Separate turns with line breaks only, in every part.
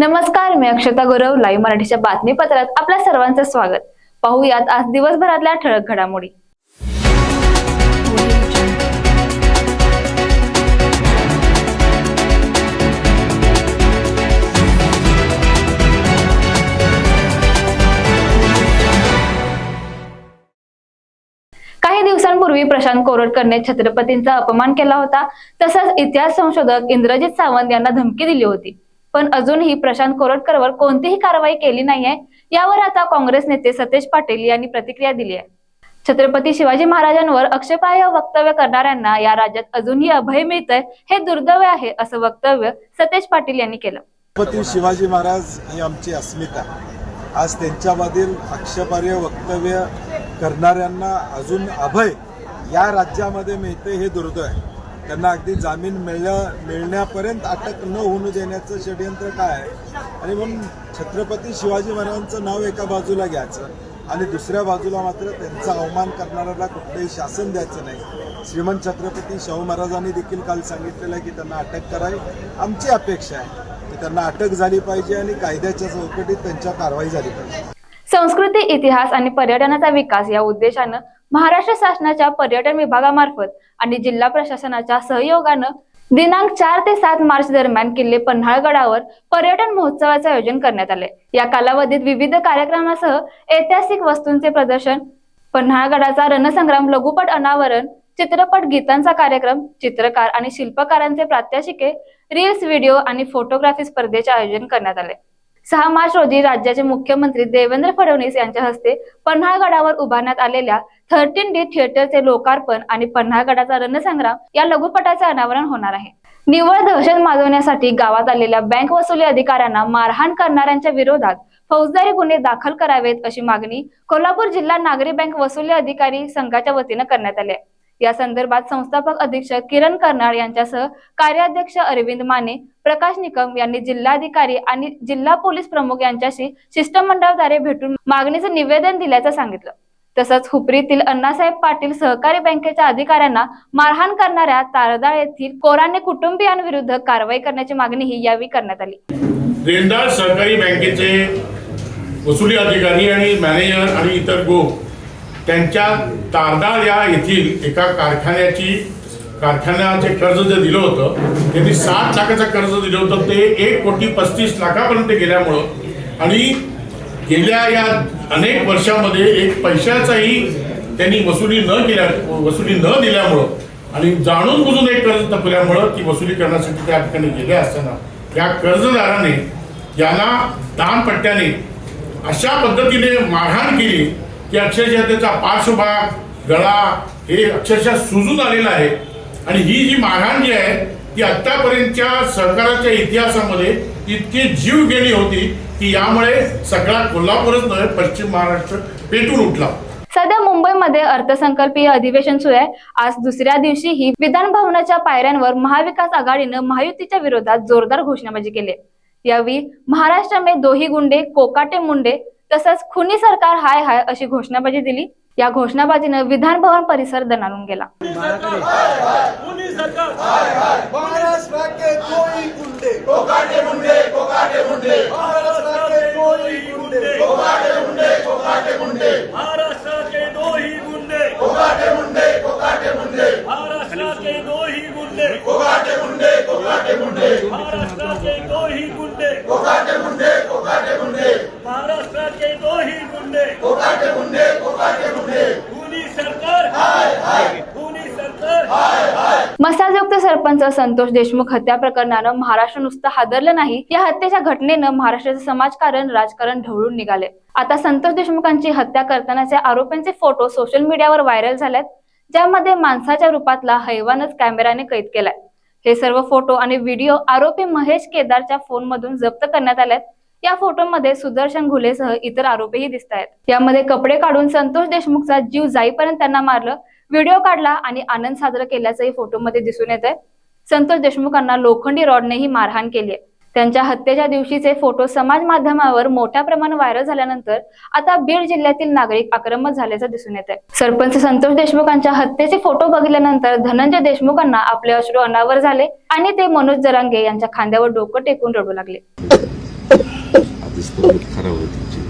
नमस्कार मी अक्षता गुरव लाईव्ह मराठीच्या बातमीपत्रात आपल्या सर्वांचं स्वागत. पाहूयात आज दिवसभरातल्या ठळक घडामोडी. काही दिवसांपूर्वी प्रशांत कोरटकरने छत्रपतींचा अपमान केला होता तसंच इतिहास संशोधक इंद्रजित सावंत यांना धमकी दिली होती. पण अजूनही प्रशांत कोरटकरवर कोणतीही कारवाई केली नाहीये यावर आता काँग्रेस नेते सतेज पाटील यांनी प्रतिक्रिया दिली आहे. छत्रपती शिवाजी महाराजांवर आक्षेपार्ह वक्तव्य करणाऱ्यांना या राज्यात अजूनही अभय मिळतंय हे दुर्दैव आहे असं वक्तव्य सतेज पाटील यांनी केलं.
छत्रपती शिवाजी महाराज ही आमची अस्मिता. आज त्यांच्यामधील आक्षेपार्ह वक्तव्य करणाऱ्यांना अजून अभय या राज्यामध्ये मिळते हे दुर्दैव आहे. त्यांना अगदी जामीन मिळण्या मिळण्यापर्यंत अटक न होऊ देण्याचं षडयंत्र काय आहे? आणि म्हणून छत्रपती शिवाजी महाराजांचं नाव एका बाजूला घ्यायचं आणि दुसऱ्या बाजूला मात्र त्यांचा अवमान करणाऱ्याला कुठलंही शासन द्यायचं नाही. श्रीमंत छत्रपती शाहू महाराजांनी देखील काल सांगितलेलं आहे की त्यांना अटक करावी. आमची अपेक्षा आहे की त्यांना अटक झाली पाहिजे आणि कायद्याच्या चौकटीत त्यांच्या कारवाई झाली पाहिजे.
संस्कृती इतिहास आणि पर्यटनाचा विकास या उद्देशानं महाराष्ट्र शासनाच्या पर्यटन विभागामार्फत आणि जिल्हा प्रशासनाच्या सहयोगानं दिनांक चार ते सात मार्च दरम्यान किल्ले पन्हाळगडावर पर्यटन महोत्सवाचे आयोजन करण्यात आले या कालावधीत विविध कार्यक्रमासह ऐतिहासिक वस्तूंचे प्रदर्शन पन्हाळगडाचा रणसंग्राम लघुपट अनावरण चित्रपट गीतांचा कार्यक्रम चित्रकार आणि शिल्पकारांचे प्रात्यक्षिके रील्स व्हिडिओ आणि फोटोग्राफी स्पर्धेचे आयोजन करण्यात आले सहा मार्च रोजी राज्याचे मुख्यमंत्री देवेंद्र फडणवीस यांच्या हस्ते पन्हाळगडावर उभारण्यात आलेल्या थर्टीन डी थिएटरचे लोकार्पण आणि पन्हाळगडाचा रणसंग्राम या लघुपटाचे अनावरण होणार आहे. निव्वळ दहशत माजवण्यासाठी गावात आलेल्या बँक वसुली अधिकाऱ्यांना मारहाण करणाऱ्यांच्या विरोधात फौजदारी गुन्हे दाखल करावेत अशी मागणी कोल्हापूर जिल्हा नागरी बँक वसुली अधिकारी संघाच्या वतीनं करण्यात आली आहे. या संदर्भात संस्थापक अधीक्षक किरण कर्नाड यांच्यासह कार्याध्यक्ष अरविंद माने प्रकाश निकम यांनी जिल्हाधिकारी आणि जिल्हा पोलीस प्रमुख यांच्याशी शिष्टमंडळाद्वारे भेटून मागणीचं निवेदन दिल्याचं सांगितलं. तसंच हुपरीतील अण्णासाहेब पाटील सहकारी बँकेच्या अधिकाऱ्यांना मारहाण करणाऱ्या तारदाळ येथील कोराने कुटुंबियांविरुद्ध कारवाई करण्याची मागणीही यावेळी करण्यात आली.
सहकारी बँकेचे वसुली अधिकारी आणि मॅनेजर आणि इतर लोक त्यांच्या तारदाळ या येथील एका कारखान्याची कारखान्याचे कर्ज जे दिलं होतं त्यांनी सात लाखाचं कर्ज दिलं होतं. ते एक कोटी पस्तीस लाखापर्यंत गेल्यामुळं आणि गेल्या या अनेक वर्षामध्ये एक पैशाचाही त्यांनी वसुली न केल्या वसुली न दिल्यामुळं आणि जाणून बुजून एक कर्ज तपल्यामुळं ती वसुली करण्यासाठी त्या ठिकाणी गेले असताना या कर्जदाराने याला दानपट्ट्याने अशा पद्धतीने मारहाण केली की अक्षरशः त्याचा पार्श्वभाग गळा हे अक्षरशः सुजून आलेलं आहे. आणि ही जी मारहाण जी आहे ती आत्तापर्यंतच्या सरकाराच्या इतिहासामध्ये इतकी जीव गेली होती की यामुळे सगळा कोल्हापूरच नव्हे पश्चिम महाराष्ट्र पेटून उठला.
सध्या मुंबईमध्ये अर्थसंकल्पीय अधिवेशन सुरू आहे. आज दुसऱ्या दिवशीही विधान भवनाच्या पायऱ्यांवर महाविकास आघाडीनं महायुतीच्या विरोधात जोरदार घोषणाबाजी केली यावेळी महाराष्ट्र में दोही गुंडे कोकाटे मुंडे तसंच खुनी सरकार हाय हाय अशी घोषणाबाजी दिली. या घोषणाबाजीनं विधान भवन परिसर दणाणून गेला.
महाराष्ट्र के कोई गुंडे. कोकाटे मुंडे कोकाटे मुंडे महाराष्ट्र के कोई गुंडे कोकाटे
ही गुंडे.
कोकाटे
गुंडे सरकार. हाय हाय. खूनी सरकार. हाय
मसाजयुक्त सरपंच संतोष देशमुख हत्या प्रकरणानं महाराष्ट्र नुसतं हादरलं नाही या हत्येच्या घटनेनं महाराष्ट्राचे समाजकारण राजकारण ढवळून निघाले. आता संतोष देशमुखांची हत्या करतानाचे आरोपींचे फोटो सोशल मीडियावर व्हायरल झालेत ज्यामध्ये माणसाच्या रूपातला हैवानच कॅमेराने कैद केलाय. हे सर्व फोटो आणि व्हिडिओ आरोपी महेश केदारच्या फोन मधून जप्त करण्यात आलेत. या फोटोमध्ये सुदर्शन घुलेसह इतर आरोपीही दिसत आहेत यामध्ये कपडे काढून संतोष देशमुखचा जीव जाईपर्यंत त्यांना मारलं व्हिडिओ काढला आणि आनंद साजरा केल्याचंही फोटोमध्ये दिसून येत आहे संतोष देशमुखांना लोखंडी रॉडनेही मारहाण केली आहे त्यांच्या हत्येच्या दिवशीचे फोटो समाज माध्यमावर मोठ्या प्रमाणात व्हायरल झाल्यानंतर आता बीड जिल्ह्यातील नागरिक आक्रमक झाल्याचं दिसून येत आहे सरपंच संतोष देशमुखांच्या हत्येचे फोटो बघितल्यानंतर धनंजय देशमुखांना आपले अश्रू अनावर झाले आणि ते मनोज जरांगे यांच्या खांद्यावर डोकं टेकून रडू लागले.
आधीच तब्येत खराब होती तिची.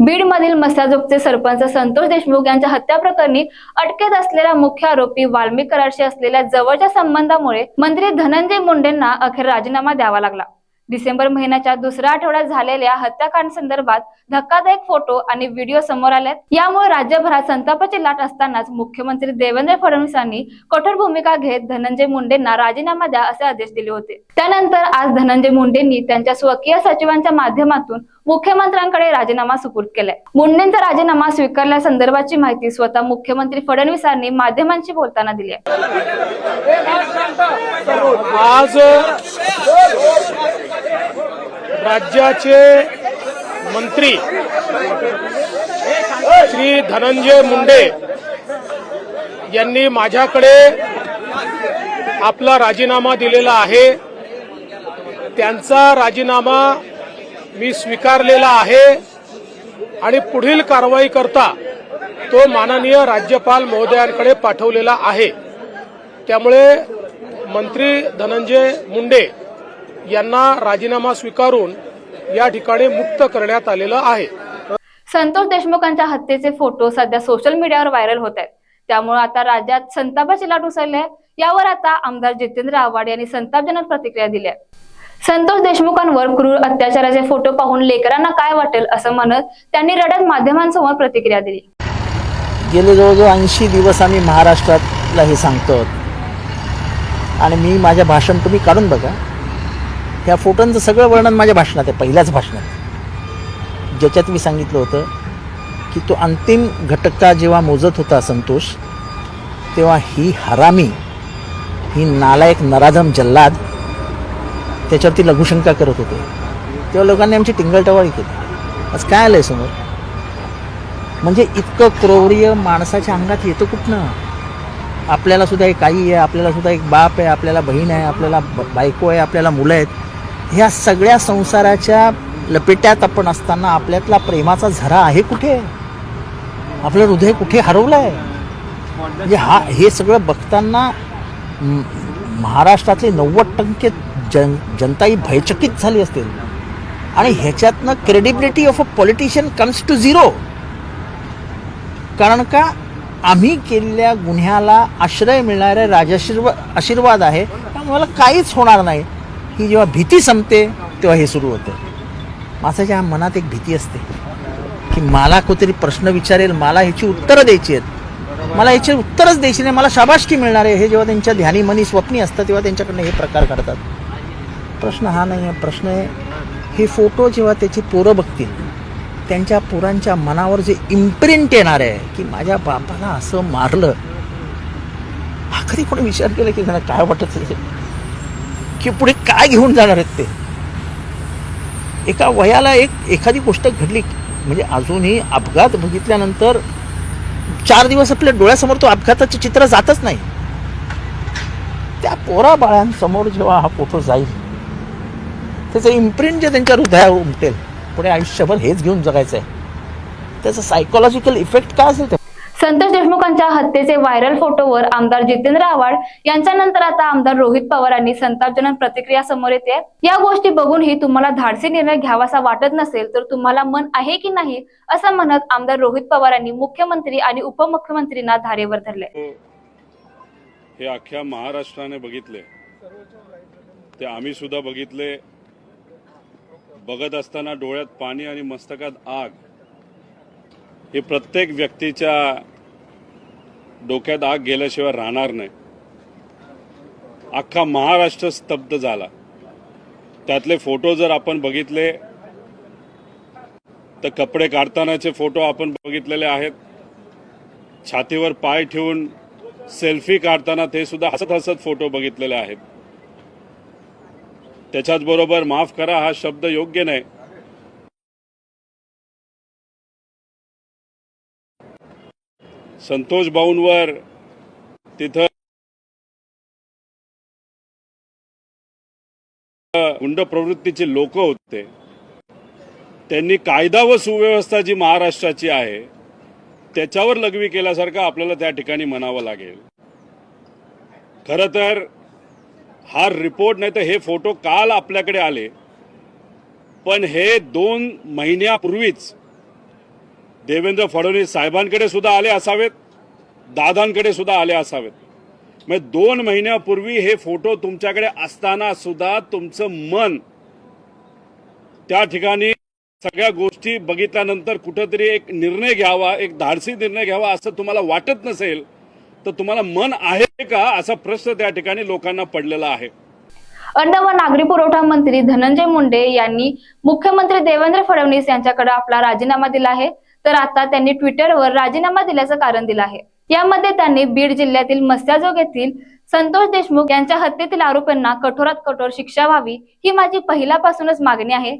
बीड मधील मसाजोगचे सरपंच संतोष देशमुख यांच्या हत्या प्रकरणी अटकेत असलेला मुख्य आरोपी वाल्मिक असलेल्या जवळच्या संबंधामुळे मंत्री धनंजय मुंडेंना अखेर राजीनामा द्यावा लागला डिसेंबर महिन्याच्या दुसऱ्या आठवड्यात झालेल्या हत्याकांड संदर्भात धक्कादायक फोटो आणि व्हिडिओ समोर आलेत. यामुळे राज्यभरात संतापाची लाट असतानाच मुख्यमंत्री देवेंद्र फडणवीसांनी कठोर भूमिका घेत धनंजय मुंडेंना राजीनामा द्या असे आदेश दिले होते. त्यानंतर आज धनंजय मुंडेंनी त्यांच्या स्वकीय सचिवांच्या माध्यमातून मुख्यमंत्र्यांकडे राजीनामा सुपूर्द केलाय. मुंडेंचा राजीनामा स्वीकारल्यासंदर्भाची माहिती स्वतः मुख्यमंत्री फडणवीसांनी माध्यमांशी बोलताना दिली आहे.
आज राज्याचे मंत्री श्री धनंजय मुंडे यांनी माझ्याकडे आपला राजीनामा दिलेला आहे. त्यांचा राजीनामा मी स्वीकारलेला आहे आणि पुढील कारवाई करता तो माननीय राज्यपाल महोदयांकडे पाठवलेला आहे. त्यामुळे मंत्री धनंजय मुंडे यांना राजीनामा स्वीकारून या ठिकाणी मुक्त करण्यात आलेलं आहे.
संतोष देशमुखांच्या हत्येचे फोटो सध्या सोशल मीडियावर व्हायरल होत आहेत. त्यामुळे आता राज्यात संतापाची लाट उसळली आहे. यावर आता आमदार जितेंद्र आव्हाड यांनी संतापजनक प्रतिक्रिया दिल्या संतोष देशमुखांवर क्रूर अत्याचाराचे फोटो पाहून लेकरांना काय वाटेल असं म्हणत त्यांनी रडत माध्यमांसमोर प्रतिक्रिया दिली.
गेले जवळजवळ ऐंशी दिवस आम्ही महाराष्ट्रातला हे सांगतो. आणि मी माझ्या भाषण तुम्ही काढून बघा. ह्या फोटोंचं सगळं वर्णन माझ्या भाषणात आहे पहिल्याच भाषणात. ज्याच्यात मी सांगितलं होतं की तो अंतिम घटका जेव्हा मोजत होता संतोष तेव्हा ही हरामी ही नालायक नराधम जल्लाद त्याच्यावरती लघुशंका करत होते. तेव्हा लोकांनी आमची टिंगलटवाळी केली. आज काय आलं आहे समोर? म्हणजे इतकं क्रौर्य माणसाच्या अंगात येतं कुठनं? आपल्याला सुद्धा एक आई आहे आपल्याला सुद्धा एक बाप आहे आपल्याला बहीण आहे आपल्याला ब- बायको आहे आपल्याला मुलं आहेत. ह्या सगळ्या संसाराच्या लपेट्यात आपण असताना आपल्यातला प्रेमाचा झरा आहे कुठे? आपलं हृदय कुठे हरवलं आहे म्हणजे हा हे सगळं बघताना महाराष्ट्रातले नव्वद टक्के जन जनता ही भयचकित झाली असतील. आणि ह्याच्यातनं credibility of a politician comes to zero कारण का? आम्ही केलेल्या गुन्ह्याला आश्रय मिळणारे राजाशीर्वाद आशीर्वाद आहे. त्यामुळे मला काहीच होणार नाही. ही जेव्हा भीती संपते तेव्हा हे सुरू होतं. माणसाच्या मनात एक भीती असते. की मला कोणतरी प्रश्न विचारेल मला ह्याची उत्तरं द्यायची आहेत. मला ह्याची उत्तरच द्यायची नाही मला शाबाशकी मिळणार आहे. हे जेव्हा त्यांच्या ध्यानी मनी स्वप्नी असतं तेव्हा त्यांच्याकडनं हे प्रकार करतात प्रश्न हा नाही आहे. प्रश्न आहे हे फोटो जेव्हा त्याची पोरं बघतील त्यांच्या पोरांच्या मनावर जे इम्प्रिंट येणार आहे की माझ्या बापाला असं मारलं हा कधी कोणी विचार केला की त्यांना काय वाटत की पुढे काय घेऊन जाणार आहेत ते? एका वयाला एक एखादी गोष्ट घडली म्हणजे अजूनही अपघात बघितल्यानंतर चार दिवस आपल्या डोळ्यासमोर तो अपघाताचे चित्र जातच नाही. त्या पोरा बाळांसमोर जेव्हा हा फोटो जाईल त्याचं इम्प्रिंट जे त्यांच्या हृदयावर उमटेल पुढे आयुष्यभर हेच घेऊन जगायचं आहे त्याचा सायकोलॉजिकल इफेक्ट काय असेल ते?
संतोष देशमुखांच्या हत्येचे व्हायरल फोटोवर आमदार जितेंद्र आव्हाड यांच्यानंतर आता आमदार रोहित पवारांनी संतापजनक प्रतिक्रिया समोर येते. या गोष्टी बघूनही तुम्हाला धाडसी निर्णय घ्यावासा वाटत नसेल तर तुम्हाला मन आहे की नाही असं म्हणत आमदार रोहित पवारांनी मुख्यमंत्री आणि उपमुख्यमंत्रींना धारेवर धरले.
हे अख्ख्या महाराष्ट्राने बघितले. ते आम्ही सुद्धा बघितले. बघत असताना डोळ्यात पाणी आणि मस्तकात आग. हे प्रत्येक व्यक्तीच्या डोक्यात आग गेल्याशिवाय राहणार नाही. अख्खा महाराष्ट्र स्तब्ध झाला. त्यातले फोटो जर आपण बघितले तर कपडे काढतानाचे फोटो आपण बघितलेले आहेत. छातीवर पाय ठेवून सेल्फी काढताना ते सुद्धा हसत हसत फोटो बघितलेले आहेत. त्याच्याच बरोबर माफ करा हा शब्द योग्य नाही. संतोष भाऊंवर तिथं गुंड प्रवृत्तीचे लोक होते. त्यांनी कायदा व सुव्यवस्था जी महाराष्ट्राची आहे त्याच्यावर लघवी केल्यासारखं आपल्याला त्या ठिकाणी म्हणावं लागेल. खरं तर हा रिपोर्ट नाही तर हे फोटो काल आपल्याकडे आले. पण हे दोन महिन्यापूर्वीच देवेंद्र फडणवीस साहेबांकडे सुद्धा आले असावेत दादांकडे सुद्धा आले असावेत. म्हणजे दोन महिन्यापूर्वी हे फोटो तुमच्याकडे असताना सुद्धा तुमचं मन त्या ठिकाणी सगळ्या गोष्टी बघितल्यानंतर कुठंतरी एक निर्णय घ्यावा एक धाडसी निर्णय घ्यावा असं तुम्हाला वाटत नसेल तर तुम्हाला मन आहे का असा प्रश्न त्या ठिकाणी लोकांना पडलेला आहे?
अन्न व नागरी पुरवठा मंत्री धनंजय मुंडे यांनी मुख्यमंत्री देवेंद्र फडणवीस यांच्याकडे आपला राजीनामा दिला आहे. तर आता त्यांनी ट्विटरवर राजीनामा दिल्याचं कारण दिलं आहे. यामध्ये त्यांनी बीड जिल्ह्यातील मस्त्याजोग येथील संतोष देशमुख यांच्या हत्येतील आरोपींना कठोरात कठोर शिक्षा व्हावी ही माझी पहिल्यापासूनच मागणी आहे.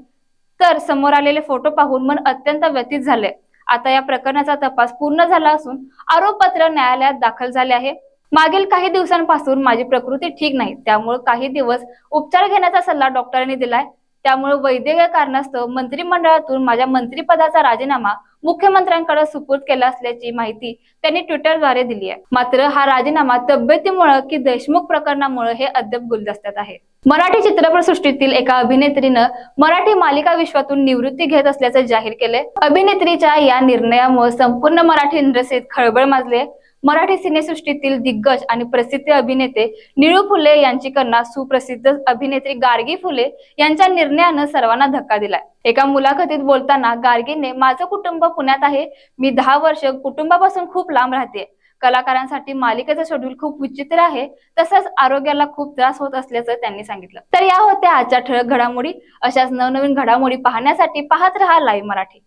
तर समोर आलेले फोटो पाहून मन अत्यंत व्यतीत झाले आता या प्रकरणाचा तपास पूर्ण झाला असून आरोपपत्र न्यायालयात दाखल झाले आहे. मागील काही दिवसांपासून माझी प्रकृती ठीक नाही. त्यामुळे काही दिवस उपचार घेण्याचा सल्ला डॉक्टरांनी दिलाय. त्यामुळे वैद्यकीय कारणास्तव मंत्रिमंडळातून माझ्या मंत्रिपदाचा राजीनामा मुख्यमंत्र्यांकडे सुपूर्द केला असल्याची माहिती त्यांनी ट्विटरद्वारे दिली आहे. मात्र हा राजीनामा तब्येतीमुळे की देशमुख प्रकरणामुळे हे अद्याप गुलदस्त्यात आहे. मराठी चित्रपटसृष्टीतील एका अभिनेत्रीनं मराठी मालिका विश्वातून निवृत्ती घेत असल्याचं जाहीर केलंय. अभिनेत्रीच्या या निर्णयामुळे संपूर्ण मराठी इंडस्ट्रीत खळबळ माजली आहे. मराठी सिनेसृष्टीतील दिग्गज आणि प्रसिद्ध अभिनेते निळू फुले यांची कन्या सुप्रसिद्ध अभिनेत्री गार्गी फुले यांच्या निर्णयानं सर्वांना धक्का दिलाय. एका मुलाखतीत बोलताना गार्गीने माझं कुटुंब पुण्यात आहे. मी दहा वर्ष कुटुंबापासून खूप लांब राहते कलाकारांसाठी मालिकेचं शेड्यूल खूप विचित्र आहे. तसंच आरोग्याला खूप त्रास होत असल्याचं त्यांनी सांगितलं. तर या होत्या आजच्या ठळक घडामोडी. अशाच नवनवीन घडामोडी पाहण्यासाठी पाहत राहा लाईव्ह मराठी.